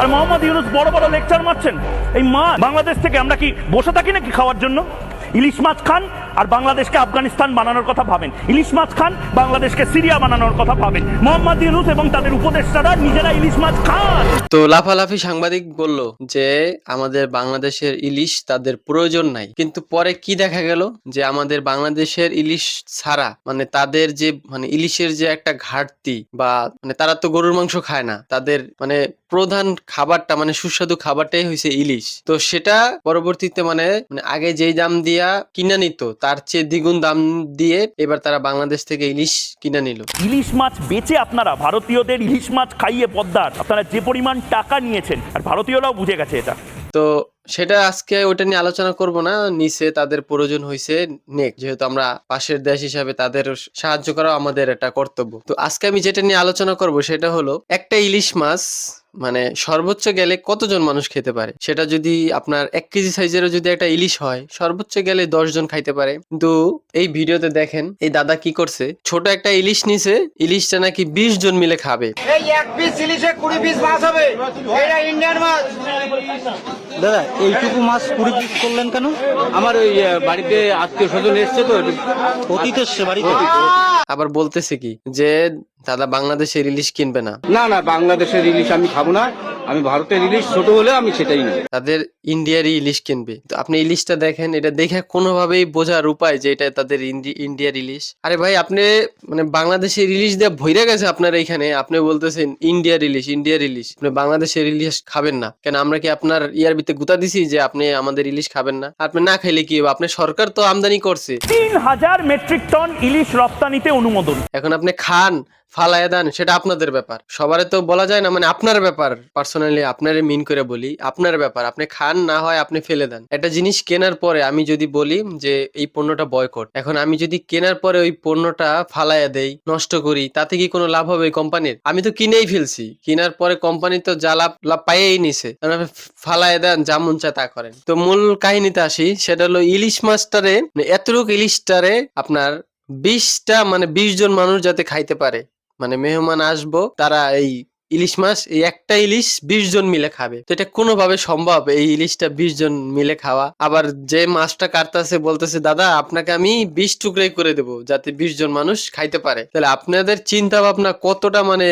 আর মোহাম্মদ ইউনুস বড় বড় লেকচার মারছেন। এই মা বাংলাদেশ থেকে আমরা কি বসে থাকি নাকি খাওয়ার জন্য? ইলিশ মাছ খান? আর বাংলাদেশকে আফগানিস্তান বানানোর কথা ভাবেন। ইলিশ মাছ খান, বাংলাদেশকে সিরিয়া বানানোর কথা ভাবেন। মোহাম্মদ ইউনুস এবং তাদের উপদেষ্টারা নিজেরা ইলিশ মাছ খান। তো লাফালাফি সাংবাদিক বলল যে, আমাদের বাংলাদেশের ইলিশ তাদের প্রয়োজন নাই। কিন্তু পরে কি দেখা গেল? যে আমাদের বাংলাদেশের ইলিশ ছাড়া মানে তাদের যে মানে ইলিশের যে একটা ঘাটতি বা মানে তারা তো গরুর মাংস খায় না। তাদের মানে প্রধান খাবারটা মানে সুস্বাদু খাবারটাই হয়েছে ইলিশ। তো সেটা পরবর্তীতে মানে মানে আগে যেই দাম দিয়া কিনা নিত তার চেয়ে দ্বিগুণ দাম দিয়ে এবার তারা বাংলাদেশ থেকে ইলিশ কিনে নিল। ইলিশ মাছ বেচে আপনারা ভারতীয়দের ইলিশ মাছ খাইয়ে পদ্মার। আপনারা যে পরিমাণ টাকা নিয়েছেন আর ভারতীয়রাও বুঝে গেছে এটা। তো সেটা আজকে ওটা নিয়ে আলোচনা করব না। নিচে তাদের প্রয়োজন হয়েছে নেক। যেহেতু আমরা পাশের দেশ হিসাবে তাদের সাহায্য করা আমাদের একটা কর্তব্য। তো আজকে আমি যেটা নিয়ে আলোচনা করব সেটা হলো একটা ইলিশ মাছ মানে সর্বোচ্চ গেলে কতজন মানুষ খেতে পারে? সেটা যদি আপনার এক কেজি সাইজেরও যদি একটা ইলিশ হয় সর্বোচ্চ গেলে দশ জন খাইতে পারে। কিন্তু এই ভিডিওতে দেখেন এই দাদা কি করছে? ছোট একটা ইলিশ নিছে ইলিশটা নাকি বিশ জন মিলে খাবে। এই এক পিস ইলিশে কুড়ি পিস মাছ হবে। এটা ইন্ডিয়ান মাছ। দাদা এইটুকু মাছ কুড়ি পিস করলেন কেন? আমার ওই বাড়িতে আত্মীয় স্বজন এসছে তো অতীত এসছে বাড়িতে? আবার বলতেছে কি যে দাদা বাংলাদেশের ইলিশ কিনবে না। না না বাংলাদেশের ইলিশ আমি খাব না। আমি ভারতের ইলিশ ছোট হলে আমি সেটাই নেব। তাদের ইন্ডিয়ারই ইলিশ কিনবে। তো আপনি ইলিশটা দেখেন এটা দেখে কোনোভাবেই বোঝার উপায় যে এটা তাদের ইন্ডি- ইন্ডিয়ার ইলিশ আরে ভাই আপনি মানে বাংলাদেশের ইলিশ দিয়ে ভইরা গেছে আপনার এখানে আপনি বলতেছেন ইন্ডিয়ার ইলিশ ইন্ডিয়ার ইলিশ আপনি বাংলাদেশের ইলিশ খাবেন না। কেন আমরা কি আপনার ইয়ার ভিতরে গুতা দিছি যে আপনি আমাদের ইলিশ খাবেন না? আপনি না খাইলে কি হবে? আপনার সরকার তো আমদানি করছে। তিন হাজার মেট্রিক টন ইলিশ রপ্তানিতে অনুমোদন। এখন আপনি খান ফালায় দেন, সেটা আপনাদের ব্যাপার। সবারে তো বলা যায় না মানে আপনার ব্যাপার। পার্সোনালি আপনারে মিন করে বলি, আপনার ব্যাপার। আপনি খান, না হয় আপনি ফেলে দেন। একটা জিনিস কেনার পরে আমি যদি বলি যে, এই পণ্যটা বয়কট এখন আমি যদি কেনার পরে ওই পণ্যটা ফালাইয়া দেই, নষ্ট করি, তাতে কি কোনো লাভ হবে কোম্পানির আমি তো কিনেই ফেলছি। কেনার পরে কোম্পানি তো যা লাভ লাভ পাইয়েই নিছে। ফালাইয়া দেন, যা মন চায় তা করেন। তো মূল কাহিনীতে আসি, সেটা হলো ইলিশ মাছটারে মানে এতটুকু ইলিশটারে আপনার বিশটা মানে বিশ জন মানুষ যাতে খাইতে পারে। মানে মেহমান আসব, তারা এই ইলিশ মাছ, এই একটা ইলিশ বিশ জন মিলে খাবে। তো এটা কোনোভাবে সম্ভব, এই ইলিশটা বিশ জন মিলে খাওয়া? আবার যে মাছটা কাটতেছে, বলতেছে, দাদা, আপনাকে আমি বিশ টুকরাই করে দেবো, যাতে বিশ জন মানুষ খাইতে পারে। তাহলে আপনাদের চিন্তা ভাবনা কতটা মানে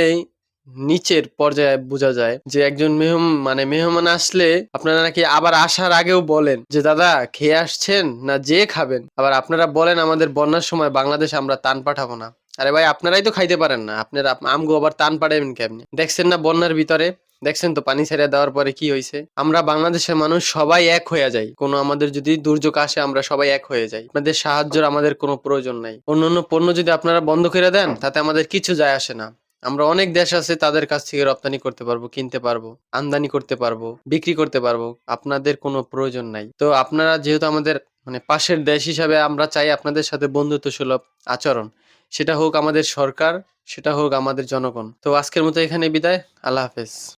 নিচের পর্যায়ে বোঝা যায়? যে একজন মেহম মানে মেহমান আসলে আপনারা নাকি আবার আসার আগেও বলেন যে, দাদা, খেয়ে আসছেন না, যে খাবেন? আবার আপনারা বলেন, আমাদের বন্যার সময় বাংলাদেশ আমরা তান পাঠাবো না। আরে ভাই, আপনারাই তো খাইতে পারেন না। আপনারা আপ- আমগো আবার তান পাঠাবেন কেমনি? দেখছেন না বন্যার ভিতরে? দেখছেন তো পানি ছেড়ে দেওয়ার পরে কি হয়েছে আমরা বাংলাদেশের মানুষ সবাই এক হয়ে যাই। কোনো আমাদের যদি দুর্যোগ আসে, আমরা সবাই এক হয়ে যাই। আপনাদের সাহায্যের আমাদের কোনো প্রয়োজন নাই। অন্য অন্য পণ্য যদি আপনারা বন্ধ করে দেন, তাতে আমাদের কিছু যায় আসে না। আমরা অনেক দেশ আছে, তাদের কাছ থেকে রপ্তানি করতে পারব, কিনতে পারব, আমদানি করতে পারব, বিক্রি করতে পারব। আপনাদের কোনো প্রয়োজন নাই। তো আপনারা যেহেতু আমাদের মানে পাশের দেশ হিসাবে আমরা চাই আপনাদের সাথে বন্ধুত্ব সুলভ আচরণ। সেটা হোক আমাদের সরকার, সেটা হোক আমাদের জনগণ। তো আজকের মতো এখানে বিদায়। আল্লাহ হাফেজ।